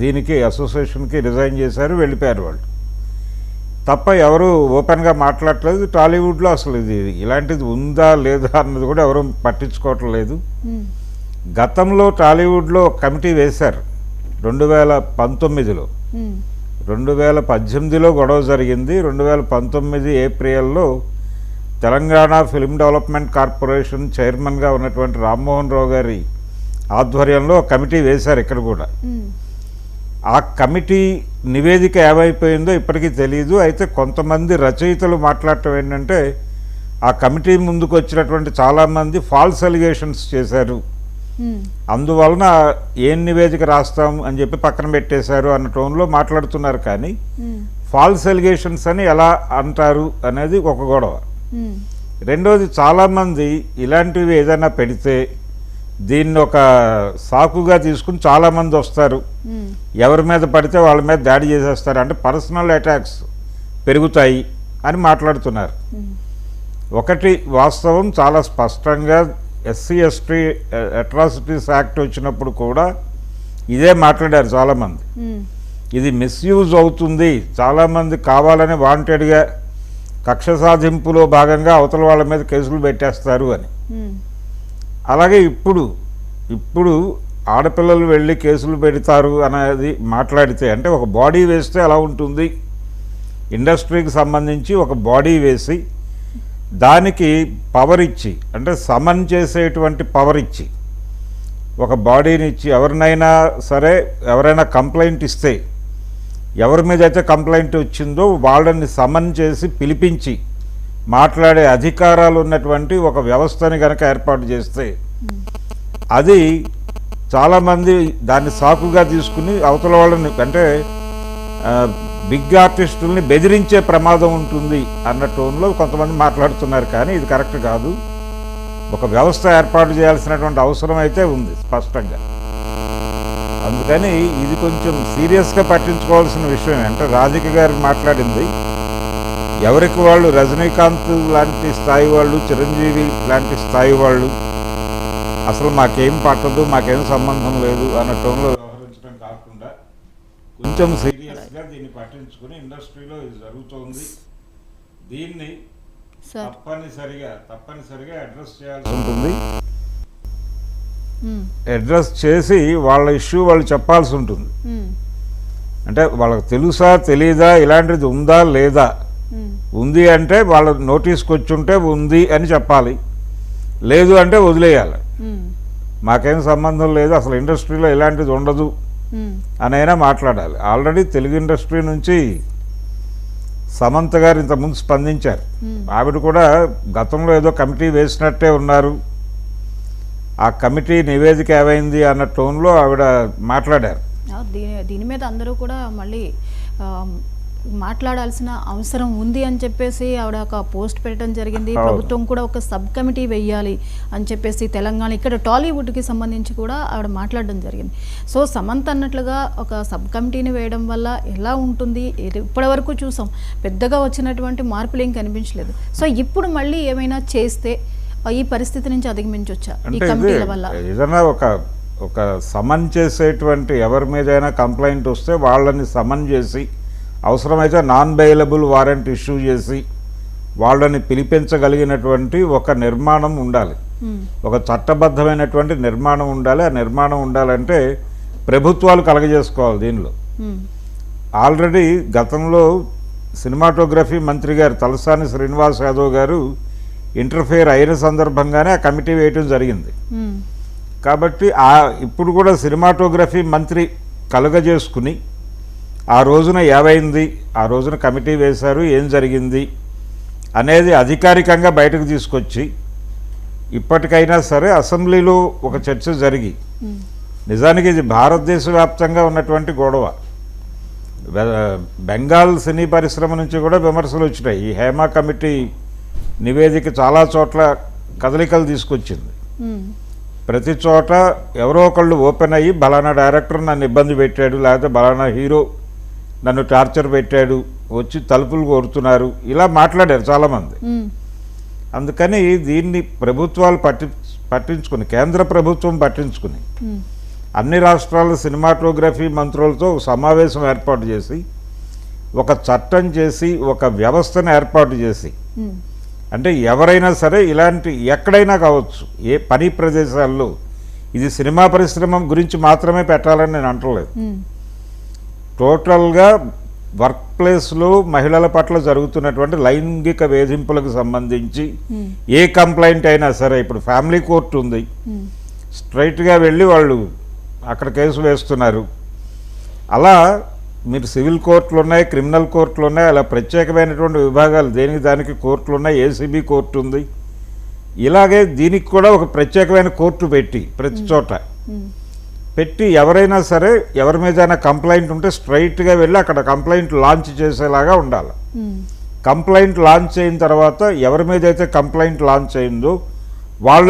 దీనికి అసోసియేషన్కి రిజైన్ చేశారు వెళ్ళిపోయారు వాళ్ళు. తప్ప ఎవరు ఓపెన్గా మాట్లాడట్లేదు. టాలీవుడ్లో అసలు ఇది ఇలాంటిది ఉందా లేదా అన్నది కూడా ఎవరు పట్టించుకోవటం లేదు. గతంలో టాలీవుడ్లో కమిటీ వేశారు రెండు వేల పంతొమ్మిదిలో. రెండు వేల పద్దెనిమిదిలో గొడవ జరిగింది. రెండు వేల పంతొమ్మిది ఏప్రిల్లో తెలంగాణ ఫిల్మ్ డెవలప్మెంట్ కార్పొరేషన్ చైర్మన్గా ఉన్నటువంటి రామ్మోహన్ రావు గారి ఆధ్వర్యంలో కమిటీ వేశారు ఇక్కడ కూడా. ఆ కమిటీ నివేదిక ఏమైపోయిందో ఇప్పటికీ తెలియదు అయితే కొంతమంది రచయితలు మాట్లాడటం ఏంటంటే ఆ కమిటీ ముందుకు వచ్చినటువంటి చాలామంది ఫాల్స్ అలిగేషన్స్ చేశారు. అందువలన ఏం నివేదిక రాస్తాం అని చెప్పి పక్కన పెట్టేశారు అన్న టోన్లో మాట్లాడుతున్నారు కానీ ఫాల్స్ ఎలిగేషన్స్ అని ఎలా అంటారు అనేది ఒక గొడవ. రెండోది చాలామంది ఇలాంటివి ఏదైనా పెడితే దీన్ని ఒక సాకుగా తీసుకుని చాలామంది వస్తారు. ఎవరి మీద పడితే వాళ్ళ మీద దాడి చేసేస్తారు. అంటే పర్సనల్ అటాక్స్ పెరుగుతాయి అని మాట్లాడుతున్నారు. ఒకటి వాస్తవం చాలా స్పష్టంగా ఎస్సీ ఎస్టీ అట్రాసిటీస్ యాక్ట్ వచ్చినప్పుడు కూడా ఇదే మాట్లాడారు చాలామంది. ఇది మిస్యూజ్ అవుతుంది. చాలామంది కావాలని వాంటెడ్గా కక్ష సాధింపులో భాగంగా అవతల వాళ్ళ మీద కేసులు పెట్టేస్తారు అని. అలాగే ఇప్పుడు ఇప్పుడు ఆడపిల్లలు వెళ్ళి కేసులు పెడతారు అనేది మాట్లాడితే అంటే ఒక బాడీ వేస్తే ఎలా ఉంటుంది. ఇండస్ట్రీకి సంబంధించి ఒక బాడీ వేసి దానికి పవర్ ఇచ్చి అంటే సమన్ చేసేటువంటి పవర్ ఇచ్చి ఒక బాడీని ఇచ్చి ఎవరినైనా సరే ఎవరైనా కంప్లైంట్ ఇస్తే ఎవరి మీద అయితే కంప్లైంట్ వచ్చిందో వాళ్ళని సమన్ చేసి పిలిపించి మాట్లాడే అధికారాలు ఉన్నటువంటి ఒక వ్యవస్థని కనుక ఏర్పాటు చేస్తే అది చాలామంది దాన్ని సాకుగా తీసుకుని అవతల వాళ్ళని అంటే బిగ్ ఆర్టిస్టుల్ని బెదిరించే ప్రమాదం ఉంటుంది అన్న టోన్లో కొంతమంది మాట్లాడుతున్నారు. కానీ ఇది కరెక్ట్ కాదు. ఒక వ్యవస్థ ఏర్పాటు చేయాల్సినటువంటి అవసరం అయితే ఉంది స్పష్టంగా. అందుకని ఇది కొంచెం సీరియస్గా పట్టించుకోవాల్సిన విషయం. అంటే రాధిక గారు మాట్లాడింది ఎవరికి వాళ్ళు రజనీకాంత్ లాంటి స్థాయి వాళ్ళు చిరంజీవి లాంటి స్థాయి వాళ్ళు అసలు మాకేం పట్టదు మాకేం సంబంధం లేదు అన్న టోన్లో వ్యవహరించడం కాకుండా కొంచెం సీరియస్గా దీన్ని పట్టించుకుని ఇండస్ట్రీలో ఇది జరుగుతోంది. దీన్ని సార్. తప్పనిసరిగా తప్పనిసరిగా అడ్రస్ చేయాల్సి ఉంటుంది. అడ్రస్ చేసి వాళ్ళ ఇష్యూ వాళ్ళు చెప్పాల్సి ఉంటుంది. అంటే వాళ్ళకి తెలుసా తెలీదా ఇలాంటిది ఉందా లేదా ఉంది అంటే వాళ్ళ నోటీస్కి వచ్చి ఉంటే ఉంది అని చెప్పాలి. లేదు అంటే వదిలేయాలి. మాకేం సంబంధం లేదు అసలు ఇండస్ట్రీలో ఇలాంటిది ఉండదు అనైనా మాట్లాడాలి. ఆల్రెడీ తెలుగు ఇండస్ట్రీ నుంచి సమంత గారు ఇంతకుముందు స్పందించారు. ఆవిడ కూడా గతంలో ఏదో కమిటీ వేసినట్టే ఉన్నారు. ఆ కమిటీ నివేదిక ఏమైంది అన్న టోన్లో ఆవిడ మాట్లాడారు. దీని దీని మీద అందరూ కూడా మళ్ళీ మాట్లాడాల్సిన అవసరం ఉంది అని చెప్పేసి ఆవిడ ఒక పోస్ట్ పెట్టడం జరిగింది. ప్రభుత్వం కూడా ఒక సబ్ కమిటీ వెయ్యాలి అని చెప్పేసి తెలంగాణ ఇక్కడ టాలీవుడ్కి సంబంధించి కూడా ఆవిడ మాట్లాడడం జరిగింది. సో సమంత్ అన్నట్లుగా ఒక సబ్ కమిటీని వేయడం వల్ల ఎలా ఉంటుంది? ఇప్పటివరకు చూసాం. పెద్దగా వచ్చినటువంటి మార్పులు ఏం కనిపించలేదు. సో ఇప్పుడు మళ్ళీ ఏమైనా చేస్తే ఈ పరిస్థితి నుంచి అధిగమించవచ్చా ఈ కమిటీల వల్ల? ఏదైనా ఒక ఒక సమన్ చేసేటువంటి ఎవరి మీదైనా కంప్లైంట్ వస్తే వాళ్ళని సమన్ చేసి అవసరమైతే నాన్ బెయిలబుల్ వారెంట్ ఇష్యూ చేసి వాళ్ళని పిలిపించగలిగినటువంటి ఒక నిర్మాణం ఉండాలి. ఉమ్, ఒక చట్టబద్ధమైనటువంటి నిర్మాణం ఉండాలి. ఆ నిర్మాణం ఉండాలంటే ప్రభుత్వాలు కలగజేసుకోవాలి దీనిలో. ఆల్రెడీ గతంలో సినిమాటోగ్రఫీ మంత్రి గారు తలసాని శ్రీనివాస్ యాదవ్ గారు ఇంటర్ఫేర్ అయిన సందర్భంగానే ఆ కమిటీ వేయటం జరిగింది. ఉమ్, కాబట్టి ఆ ఇప్పుడు కూడా సినిమాటోగ్రఫీ మంత్రి కలుగజేసుకుని ఆ రోజున ఏవైంది ఆ రోజున కమిటీ వేశారు ఏం జరిగింది? అనేది అధికారికంగా బయటకు తీసుకొచ్చి ఇప్పటికైనా సరే అసెంబ్లీలో ఒక చర్చ జరిగి నిజానికి ఇది భారతదేశ వ్యాప్తంగా ఉన్నటువంటి గొడవ. బెంగాల్ సినీ పరిశ్రమ నుంచి కూడా విమర్శలు వచ్చినాయి. ఈ హేమా కమిటీ నివేదిక చాలా చోట్ల కదలికలు తీసుకొచ్చింది. ప్రతి చోట ఎవరో ఒకళ్ళు ఓపెన్ అయ్యి బలానా డైరెక్టర్ నన్ను ఇబ్బంది పెట్టాడు లేకపోతే బలానా హీరో నన్ను టార్చర్ పెట్టాడు వచ్చి తలుపులు కోరుతున్నారు ఇలా మాట్లాడారు చాలామంది. అందుకని దీన్ని ప్రభుత్వాలు పట్టి పట్టించుకుని కేంద్ర ప్రభుత్వం పట్టించుకుని అన్ని రాష్ట్రాల సినిమాటోగ్రఫీ మంత్రులతో సమావేశం ఏర్పాటు చేసి ఒక చట్టం చేసి ఒక వ్యవస్థను ఏర్పాటు చేసి అంటే ఎవరైనా సరే ఇలాంటి ఎక్కడైనా కావచ్చు ఏ పని ప్రదేశాల్లో ఇది సినిమా పరిశ్రమ గురించి మాత్రమే పెట్టాలని నేను అంటలేదు. టోటల్గా వర్క్ ప్లేస్లో మహిళల పట్ల జరుగుతున్నటువంటి లైంగిక వేధింపులకు సంబంధించి ఏ కంప్లైంట్ అయినా సరే ఇప్పుడు ఫ్యామిలీ కోర్టు ఉంది. స్ట్రైట్గా వెళ్ళి వాళ్ళు అక్కడ కేసు వేస్తున్నారు. అలా మీరు సివిల్ కోర్టులు ఉన్నాయి క్రిమినల్ కోర్టులు ఉన్నాయి అలా ప్రత్యేకమైనటువంటి విభాగాలు దేనికి దానికి కోర్టులు ఉన్నాయి ఏసీబీ కోర్టు ఉంది. ఇలాగే దీనికి కూడా ఒక ప్రత్యేకమైన కోర్టు పెట్టి ప్రతి చోట పెట్టి ఎవరైనా సరే ఎవరి మీద కంప్లైంట్ ఉంటే స్ట్రైట్గా వెళ్ళి అక్కడ కంప్లైంట్ లాంచ్ చేసేలాగా ఉండాలి. కంప్లైంట్ లాంచ్ అయిన తర్వాత ఎవరి మీద అయితే కంప్లైంట్ లాంచ్ అయిందో వాళ్ళ